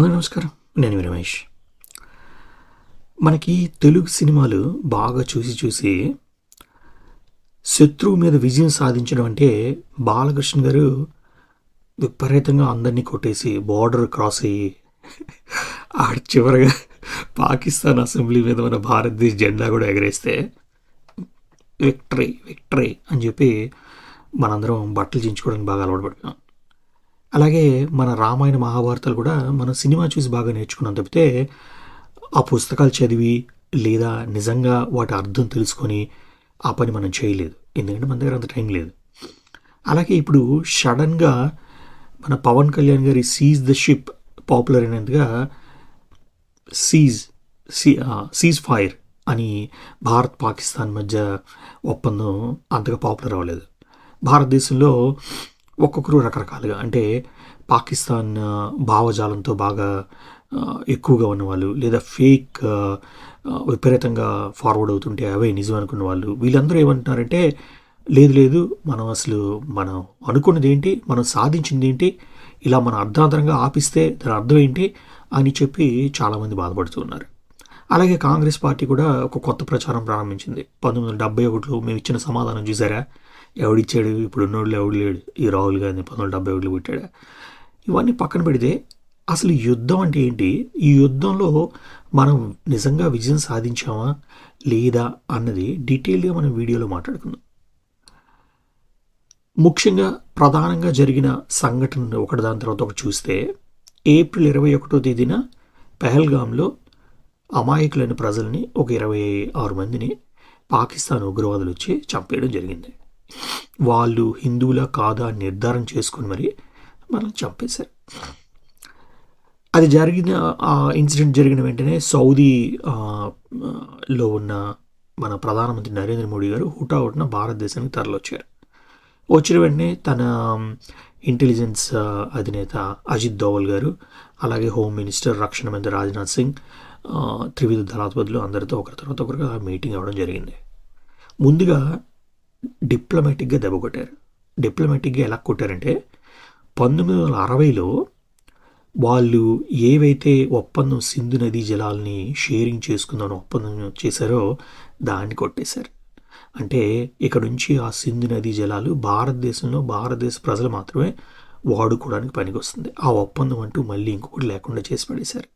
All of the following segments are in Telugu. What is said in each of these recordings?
అందరూ నమస్కారం. నేను రమేష్. మనకి తెలుగు సినిమాలు బాగా చూసి చూసి శత్రువు మీద విజయం సాధించడం అంటే బాలకృష్ణ గారు విపరీతంగా అందరినీ కొట్టేసి బార్డర్ క్రాస్ అయ్యి ఆడ చివరగా పాకిస్తాన్ అసెంబ్లీ మీద మన భారతదేశ జెండా కూడా ఎగరేస్తే విక్టరీ విక్టరీ అని చెప్పి మనందరం బట్టలు చించుకోవడానికి బాగా అలవాటు పడిపోయాం. అలాగే మన రామాయణ మహాభారతాలు కూడా మనం సినిమా చూసి బాగా నేర్చుకున్నాం తప్పితే ఆ పుస్తకాలు చదివి లేదా నిజంగా వాటి అర్థం తెలుసుకొని ఆ పని మనం చేయలేదు. ఎందుకంటే మన దగ్గర అంత టైం లేదు. అలాగే ఇప్పుడు సడన్గా మన పవన్ కళ్యాణ్ గారి సీజ్ ద షిప్ పాపులర్ అయినందుగా సీజ్ సీ సీజ్ ఫైర్ అని భారత్ పాకిస్తాన్ మధ్య ఒప్పందం అంతగా పాపులర్ అవ్వలేదు. భారతదేశంలో ఒక్కొక్కరు రకరకాలుగా. అంటే పాకిస్తాన్ భావజాలంతో బాగా ఎక్కువగా ఉన్నవాళ్ళు లేదా ఫేక్ విపరీతంగా ఫార్వర్డ్ అవుతుంటే అవే నిజం అనుకున్న వాళ్ళు. వీళ్ళందరూ ఏమంటున్నారంటే లేదు లేదు మనం అసలు మనం అనుకున్నది ఏంటి మనం సాధించింది ఏంటి ఇలా మనం అర్ధాంతరంగా ఆపిస్తే దాని అర్థం ఏంటి అని చెప్పి చాలామంది బాధపడుతున్నారు అలాగే కాంగ్రెస్ పార్టీ కూడా ఒక కొత్త ప్రచారం ప్రారంభించింది. పంతొమ్మిది వందల డెబ్బై ఒకటిలో మేము ఇచ్చిన సమాధానం చూసారా? ఎవడిచ్చాడు? ఇప్పుడు ఉన్నోళ్ళు ఎవడు లేడు? ఈ రాహుల్ గాంధీ పంతొమ్మిది వందల డెబ్బై ఒకటిలో పెట్టాడా ఇవన్నీ పక్కన పెడితే అసలు యుద్ధం అంటే ఏంటి? ఈ యుద్ధంలో మనం నిజంగా విజయం సాధించామా లేదా అన్నది డీటెయిల్గా మనం వీడియోలో మాట్లాడుకుందాం. ముఖ్యంగా ప్రధానంగా జరిగిన సంఘటనలు ఒకటి దాని తర్వాత ఒకటి చూస్తే ఏప్రిల్ ఇరవై ఒకటో తేదీన పెహల్గాంలో అమాయకులైన ప్రజల్ని ఒక ఇరవై ఆరు మందిని పాకిస్తాన్ ఉగ్రవాదులు వచ్చి చంపేయడం జరిగింది. వాళ్ళు హిందువులా కాదా నిర్ధారణ చేసుకుని మరి మనం చంపేశారు. అది జరిగిన ఆ ఇన్సిడెంట్ జరిగిన వెంటనే సౌదీ లో ఉన్న మన ప్రధానమంత్రి నరేంద్ర మోడీ గారు హుటాహుటిన భారతదేశానికి తరలొచ్చారు వచ్చిన వెంటనే తన ఇంటెలిజెన్స్ అధినేత అజిత్ దోవల్ గారు అలాగే హోమ్ మినిస్టర్ రక్షణ మంత్రి రాజ్నాథ్ సింగ్ త్రివిధ దళాధిపతులు అందరితో ఒకరి తర్వాత ఒకరుగా మీటింగ్ అవ్వడం జరిగింది. ముందుగా డిప్లొమాటిక్గా దెబ్బ కొట్టారు. డిప్లొమాటిక్గా ఎలా కొట్టారంటే పంతొమ్మిది వందల అరవైలో వాళ్ళు ఏవైతే ఒప్పందం సింధు నదీ జలాల్ని షేరింగ్ చేసుకుందామని ఒప్పందం చేశారో దాన్ని కొట్టేశారు. అంటే ఇక్కడ నుంచి ఆ సింధు నదీ జలాలు భారతదేశంలో భారతదేశ ప్రజలు మాత్రమే వాడుకోవడానికి పనికొస్తుంది. ఆ ఒప్పందం అంటూ మళ్ళీ ఇంకొకటి లేకుండా చేసి పడేశారు.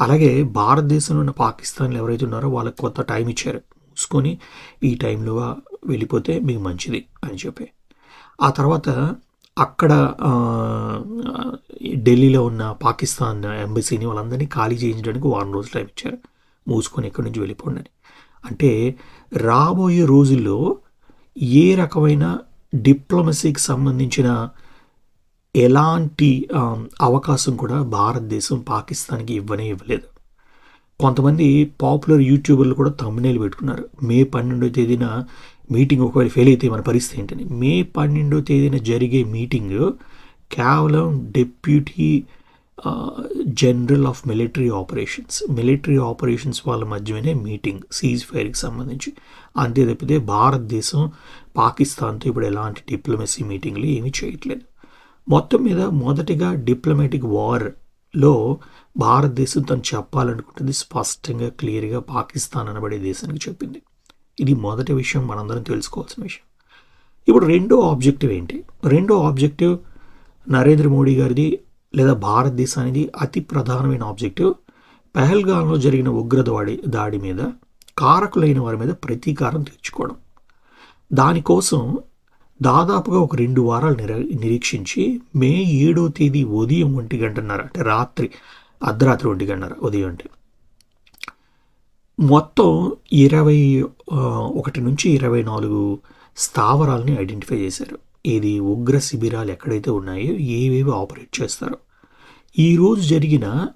అలాగే భారతదేశంలో ఉన్న పాకిస్తాన్లో ఎవరైతే ఉన్నారో వాళ్ళకి కొత్త టైం ఇచ్చారు. చూసుకొని ఈ టైంలో వెళ్ళిపోతే మీకు మంచిది అని చెప్పి. ఆ తర్వాత అక్కడ ఢిల్లీలో ఉన్న పాకిస్తాన్ ఎంబసీని వాళ్ళందరినీ ఖాళీ చేయించడానికి వారం రోజులు టైం ఇచ్చారు. మూసుకొని ఎక్కడి నుంచి వెళ్ళిపోండి అంటే రాబోయే రోజుల్లో ఏ రకమైన డిప్లొమసీకి సంబంధించిన ఎలాంటి అవకాశం కూడా భారతదేశం పాకిస్తాన్కి ఇవ్వనే ఇవ్వలేదు. కొంతమంది పాపులర్ యూట్యూబర్లు కూడా తమ్మునేలు పెట్టుకున్నారు. మే పన్నెండో తేదీన మీటింగ్ ఒకవేళ ఫెయిల్ అయితే మన పరిస్థితి ఏంటని. మే పన్నెండో తేదీన జరిగే మీటింగ్ కేవలం deputy general of military operations military operations వాళ్ళ మధ్యనే మీటింగ్ సీజ్ ఫైర్కి సంబంధించి. అంతే తప్పితే భారతదేశం పాకిస్తాన్తో ఇప్పుడు ఎలాంటి డిప్లొమసీ మీటింగ్లు ఏమీ చేయట్లేదు. మొత్తం మీద మొదటిగా డిప్లొమాటిక్ లో భారతదేశం తను చెప్పాలనుకుంటుంది స్పష్టంగా క్లియర్గా పాకిస్తాన్ అనబడే దేశానికి చెప్పింది. ఇది మొదటి విషయం మనందరం తెలుసుకోవాల్సిన విషయం. ఇప్పుడు రెండో ఆబ్జెక్టివ్ ఏంటి? రెండో ఆబ్జెక్టివ్ నరేంద్ర మోడీ గారిది లేదా భారతదేశానికి అతి ప్రధానమైన ఆబ్జెక్టివ్. పెహల్గాంలో జరిగిన ఉగ్రదాడి దాడి మీద కారకులైన వారి మీద ప్రతీకారం తీర్చుకోవడం దానికోసం దాదాపుగా ఒక రెండు వారాలు నిర నిరీక్షించి మే ఏడో తేదీ ఉదయం ఒంటి గంటన్నర అంటే రాత్రి అర్ధరాత్రి ఒంటి గంటన్నర ఉదయం అంటే. మొత్తం ఇరవై ఒకటి నుంచి ఇరవై నాలుగు స్థావరాలని ఐడెంటిఫై చేశారు. ఇది ఉగ్ర శిబిరాలు ఎక్కడైతే ఉన్నాయో ఏవేవి ఆపరేట్ చేస్తారో. ఈరోజు జరిగిన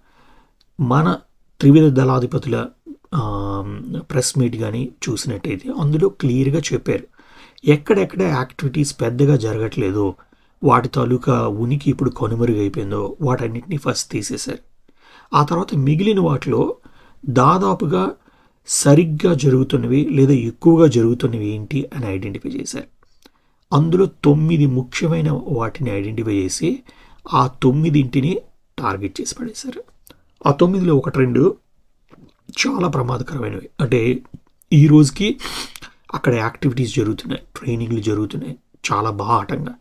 మన త్రివిధ దళాధిపతుల ప్రెస్ మీట్ కానీ చూసినట్టయితే అందులో క్లియర్గా చెప్పారు. ఎక్కడెక్కడ యాక్టివిటీస్ పెద్దగా జరగట్లేదో వాటి తాలూకా ఉనికి ఇప్పుడు కనుమరుగైపోయిందో వాటన్నిటిని ఫస్ట్ తీసేశారు. ఆ తర్వాత మిగిలిన వాటిలో దాదాపుగా సరిగ్గా జరుగుతున్నవి లేదా ఎక్కువగా జరుగుతున్నవి ఏంటి అని ఐడెంటిఫై చేశారు. అందులో తొమ్మిది ముఖ్యమైన వాటిని ఐడెంటిఫై చేసి ఆ తొమ్మిదింటిని టార్గెట్ చేసి పడేశారు. ఆ తొమ్మిదిలో ఒకటి రెండు చాలా ప్రమాదకరమైనవి. అంటే ఈ రోజుకి అక్కడ యాక్టివిటీస్ జరుగుతున్నాయి ట్రైనింగ్లు జరుగుతున్నాయి చాలా బాహాటంగా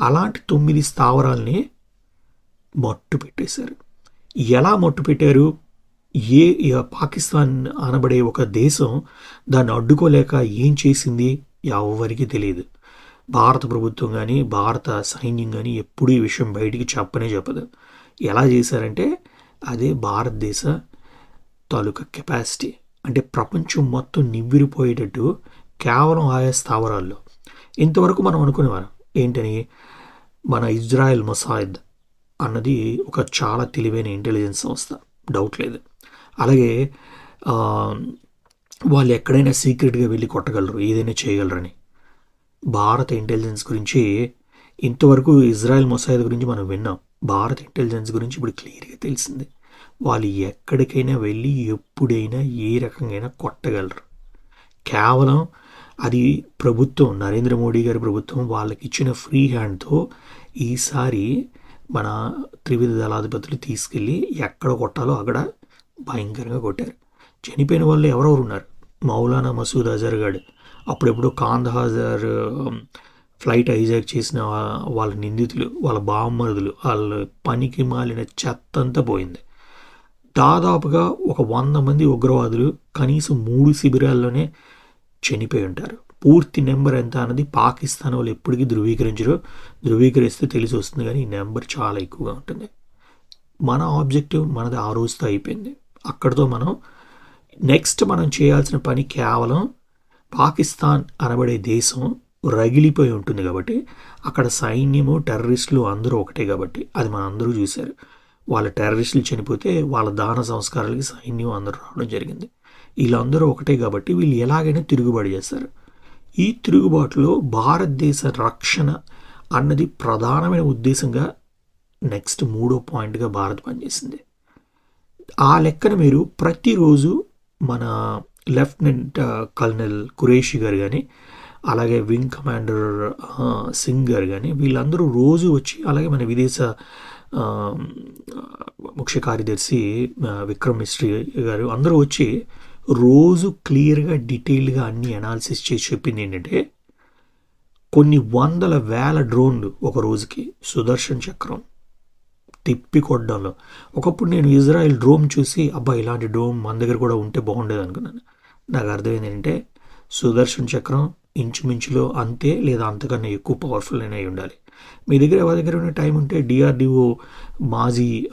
అలాంటి తొమ్మిది స్థావరాల్ని మట్టు పెట్టేశారు. ఎలా మట్టు పెట్టారు? ఏ ఏ పాకిస్తాన్ అనబడే ఒక దేశం దాన్ని అడ్డుకోలేక ఏం చేసింది? ఎవరికి తెలియదు. భారత ప్రభుత్వం కానీ భారత సైన్యం కానీ ఎప్పుడూ ఈ విషయం బయటికి చెప్పనే చెప్పదు. ఎలా చేశారంటే అదే భారతదేశ తాలూకా కెపాసిటీ. అంటే ప్రపంచం మొత్తం నివ్విరిపోయేటట్టు కేవలం ఆయా స్థావరాల్లో. ఇంతవరకు మనం అనుకునేవారు ఏంటని? మన ఇజ్రాయెల్ మొసాయిద్ అన్నది ఒక చాలా తెలివైన ఇంటెలిజెన్స్ సంస్థ డౌట్ లేదు. అలాగే వాళ్ళు ఎక్కడైనా సీక్రెట్గా వెళ్ళి కొట్టగలరు ఏదైనా చేయగలరని. భారత ఇంటెలిజెన్స్ గురించి ఇంతవరకు ఇజ్రాయెల్ మొసాయిద్ గురించి మనం విన్నాం. భారత ఇంటెలిజెన్స్ గురించి ఇప్పుడు క్లియర్గా తెలిసింది. వాళ్ళు ఎక్కడికైనా వెళ్ళి ఎప్పుడైనా ఏ రకంగా కొట్టగలరు. కేవలం అది ప్రభుత్వం నరేంద్ర మోడీ గారి ప్రభుత్వం వాళ్ళకి ఇచ్చిన ఫ్రీ హ్యాండ్తో ఈసారి మన త్రివిధ దళాధిపతులు తీసుకెళ్ళి ఎక్కడ కొట్టాలో అక్కడ భయంకరంగా కొట్టారు. చనిపోయిన వాళ్ళు ఎవరెవరు ఉన్నారు? మౌలానా మసూద్ అజర్ గడ్. అప్పుడెప్పుడు కాందహాజర్ ఫ్లైట్ హైజాక్ చేసిన వాళ్ళ నిందితులు వాళ్ళ బామ్మరుదులు వాళ్ళ పనికి మాలిన చెత్త అంతా పోయింది. దాదాపుగా ఒక వంద మంది ఉగ్రవాదులు కనీసం మూడు శిబిరాల్లోనే చనిపోయి ఉంటారు. పూర్తి నెంబర్ ఎంత అన్నది పాకిస్తాన్ వాళ్ళు ఎప్పటికీ ధృవీకరించరు. ధృవీకరిస్తే తెలిసి వస్తుంది కానీ ఈ నెంబర్ చాలా ఎక్కువగా ఉంటుంది. మన ఆబ్జెక్టివ్ మనది ఆ రోజుతో అయిపోయింది. అక్కడితో మనం నెక్స్ట్ మనం చేయాల్సిన పని కేవలం పాకిస్తాన్ అనబడే దేశం రగిలిపోయి ఉంటుంది కాబట్టి అక్కడ సైన్యము టెర్రరిస్టులు అందరూ ఒకటే కాబట్టి అది మన అందరూ చూశారు. వాళ్ళ టెర్రరిస్టులు చనిపోతే వాళ్ళ దాన సంస్కారాలకి సైన్యం అందరూ రావడం జరిగింది. వీళ్ళందరూ ఒకటే కాబట్టి వీళ్ళు ఎలాగైనా తిరుగుబాటు చేస్తారు. ఈ తిరుగుబాటులో భారతదేశ రక్షణ అన్నది ప్రధానమైన ఉద్దేశంగా నెక్స్ట్ మూడో పాయింట్గా భారత్ పనిచేసింది. ఆ లెక్కన మీరు ప్రతిరోజు మన లెఫ్టినెంట్ కల్నల్ కురేషి గారు కానీ అలాగే వింగ్ కమాండర్ సింగ్ గారు కానీ వీళ్ళందరూ రోజు వచ్చి అలాగే మన విదేశ ముఖ్య కార్యదర్శి విక్రమ్ మిస్ట్రీ గారు అందరూ వచ్చి రోజు క్లియర్గా డీటెయిల్గా అన్ని అనాలిసిస్ చేసి చెప్పింది ఏంటంటే కొన్ని వందల వేల డ్రోన్లు ఒక రోజుకి సుదర్శన్ చక్రం తిప్పి కొట్టడంలో. ఒకప్పుడు నేను ఇజ్రాయెల్ డ్రోమ్ చూసి అబ్బా ఇలాంటి డ్రోమ్ మన దగ్గర కూడా ఉంటే బాగుండేది అనుకున్నాను. నాకు అర్థమైంది ఏంటంటే సుదర్శన్ చక్రం ఇంచుమించులో అంతే లేదా అంతకన్నా ఎక్కువ పవర్ఫుల్ అయినా అయి ఉండాలి. మీ దగ్గర ఎవరి దగ్గర ఉన్న టైం ఉంటే డిఆర్డిఓ మాజీ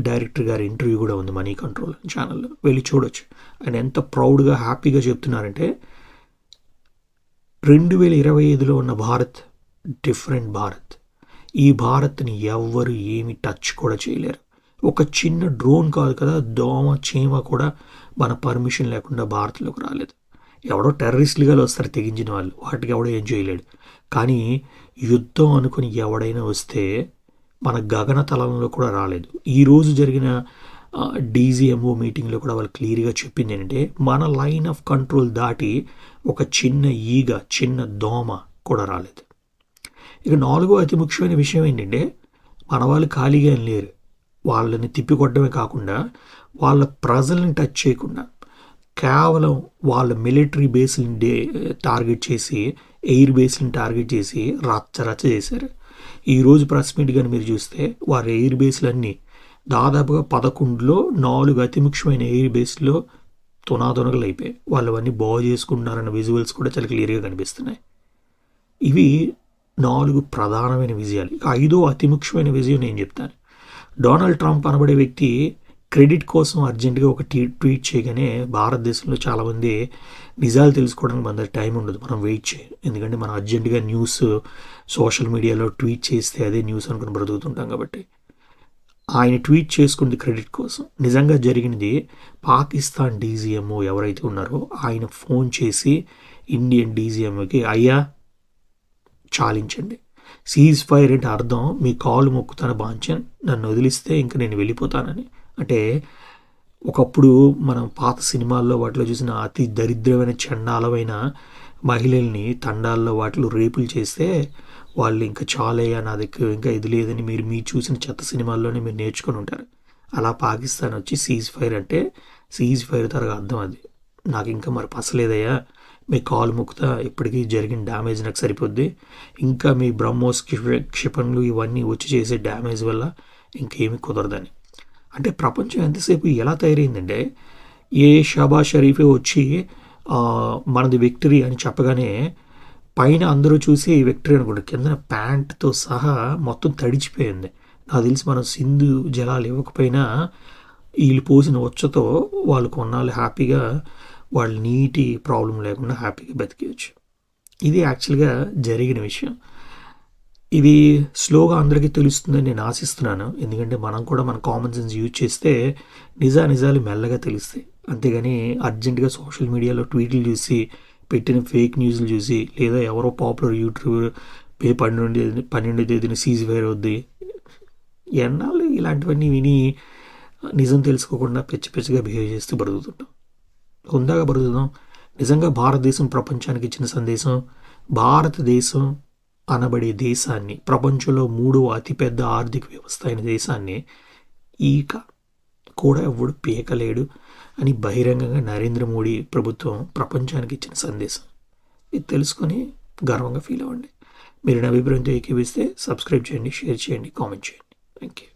డైరెక్టర్ గారి ఇంటర్వ్యూ కూడా ఉంది మనీ కంట్రోల్ ఛానల్లో వెళ్ళి చూడొచ్చు. ఆయన ఎంత ప్రౌడ్గా హ్యాపీగా చెప్తున్నారంటే రెండు వేల ఇరవై ఐదులో ఉన్న భారత్ డిఫరెంట్ భారత్. ఈ భారత్ని ఎవ్వరు ఏమి టచ్ కూడా చేయలేరు. ఒక చిన్న డ్రోన్ కాదు కదా దోమ చీమ కూడా మన పర్మిషన్ లేకుండా భారత్లోకి రాలేదు. ఎవడో టెర్రరిస్టులుగా వస్తారు తెగించిన వాళ్ళు. వాటికి ఎవడో ఏం చేయలేడు. కానీ యుద్ధం అనుకుని ఎవడైనా వస్తే మన గగన తలంలో కూడా రాలేదు. ఈరోజు జరిగిన డీజీఎంఓ మీటింగ్లో కూడా వాళ్ళు క్లియర్గా చెప్పింది ఏంటంటే మన లైన్ ఆఫ్ కంట్రోల్ దాటి ఒక చిన్న ఈగ చిన్న దోమ కూడా రాలేదు. ఇక నాలుగో అతి ముఖ్యమైన విషయం ఏంటంటే మన వాళ్ళు ఖాళీగా ఏం లేరు. వాళ్ళని తిప్పికొట్టడమే కాకుండా వాళ్ళ ప్రజల్ని టచ్ చేయకుండా కేవలం వాళ్ళ మిలిటరీ బేస్ని డే టార్గెట్ చేసి ఎయిర్ బేస్ని టార్గెట్ చేసి రచ్చ రచ్చ చేశారు ఈరోజు ప్రెస్ మీట్ కానీ మీరు చూస్తే వారి ఎయిర్ బేస్లన్నీ దాదాపుగా పదకొండులో నాలుగు అతి ముఖ్యమైన ఎయిర్ బేస్లో తునాతునగలు అయిపోయాయి వాళ్ళు అవన్నీ బాగు చేసుకుంటున్నారన్న విజువల్స్ కూడా చాలా క్లియర్గా కనిపిస్తున్నాయి. ఇవి నాలుగు ప్రధానమైన విజయాలు. ఐదో అతి ముఖ్యమైన విజయం నేను చెప్తాను. డొనాల్డ్ ట్రంప్ అనబడే వ్యక్తి క్రెడిట్ కోసం అర్జెంటుగా ఒక ట్వీ ట్వీట్ చేయగానే భారతదేశంలో చాలామంది నిజాలు తెలుసుకోవడానికి మన దగ్గర టైం ఉండదు. మనం వెయిట్ చేయం. ఎందుకంటే మనం అర్జెంటుగా న్యూస్ సోషల్ మీడియాలో ట్వీట్ చేస్తే అదే న్యూస్ అనుకుని బ్రతుకుతుంటాం కాబట్టి. ఆయన ట్వీట్ చేసుకుంది క్రెడిట్ కోసం. నిజంగా జరిగినది పాకిస్తాన్ డీజీఎంఓ ఎవరైతే ఉన్నారో ఆయన ఫోన్ చేసి ఇండియన్ డీజీఎంఓకి అయ్యా చాలించండి. సీజ్ ఫైర్ అంటే అర్థం. మీ కాలు మొక్కుతాను బాంచన్ నన్ను వదిలిస్తే ఇంక నేను వెళ్ళిపోతానని. అంటే ఒకప్పుడు మనం పాత సినిమాల్లో వాటిలో చూసిన అతి దరిద్రమైన చండాలమైన మహిళల్ని తండాల్లో వాటిలో రేపులు చేస్తే వాళ్ళు ఇంకా చాలయ్యా నా దగ్గర ఇంకా ఇది లేదని మీరు మీ చూసిన చెత్త సినిమాల్లోనే మీరు నేర్చుకొని ఉంటారు. అలా పాకిస్తాన్ వచ్చి సీజ్ ఫైర్ అంటే సీజ్ ఫైర్ తరగా అర్థం అది. నాకు ఇంకా మరి పసలేదయ్యా. మీ కాలు ముక్తా ఇప్పటికీ జరిగిన డ్యామేజ్ నాకు సరిపోద్ది. ఇంకా మీ బ్రహ్మోస్ క్షిపణులు ఇవన్నీ వచ్చి చేసే డ్యామేజ్ వల్ల ఇంకేమీ కుదరదని. అంటే ప్రపంచం ఎంతసేపు ఎలా తయారైందంటే ఏ షాబా షరీఫే వచ్చి మనది విక్టరీ అని చెప్పగానే పైన అందరూ చూసి విక్టరీ అనుకుంటారు. కింద ప్యాంట్తో సహా మొత్తం తడిచిపోయింది. నాకు తెలిసి మనం సింధు జలాలు ఇవ్వకపోయినా వీళ్ళు పోసిన వచ్చతో వాళ్ళు కొన్నాళ్ళు హ్యాపీగా వాళ్ళు నీటి ప్రాబ్లం లేకుండా హ్యాపీగా బతికేయచ్చు. ఇది యాక్చువల్గా జరిగిన విషయం. ఇది స్లోగా అందరికీ తెలుస్తుందని నేను ఆశిస్తున్నాను. ఎందుకంటే మనం కూడా మన కామన్ సెన్స్ యూజ్ చేస్తే నిజా నిజాలు మెల్లగా తెలుస్తాయి. అంతేగాని అర్జెంటుగా సోషల్ మీడియాలో ట్వీట్లు చూసి పెట్టిన ఫేక్ న్యూస్లు చూసి లేదా ఎవరో పాపులర్ యూట్యూబర్ పే పన్నెండు పన్నెండు తేదీన సీజ్ ఫైర్ అవుద్ది. ఎన్నాళ్ళు ఇలాంటివన్నీ విని నిజం తెలుసుకోకుండా పిచ్చి పిచ్చిగా బిహేవ్ చేస్తూ బ్రతుకుతుంటాం హుందాగా బ్రతుకుతాం నిజంగా భారతదేశం ప్రపంచానికి ఇచ్చిన సందేశం భారతదేశం అనబడే దేశాన్ని ప్రపంచంలో మూడవ అతిపెద్ద ఆర్థిక వ్యవస్థ అయిన దేశాన్ని ఈక కూడా ఎవడు పీకలేడు అని బహిరంగంగా నరేంద్ర మోడీ ప్రభుత్వం ప్రపంచానికి ఇచ్చిన సందేశం. ఇది తెలుసుకొని గర్వంగా ఫీల్ అవ్వండి. మీరు నా అభిప్రాయంతో ఏకీవిస్తే సబ్స్క్రైబ్ చేయండి షేర్ చేయండి కామెంట్ చేయండి. Thank you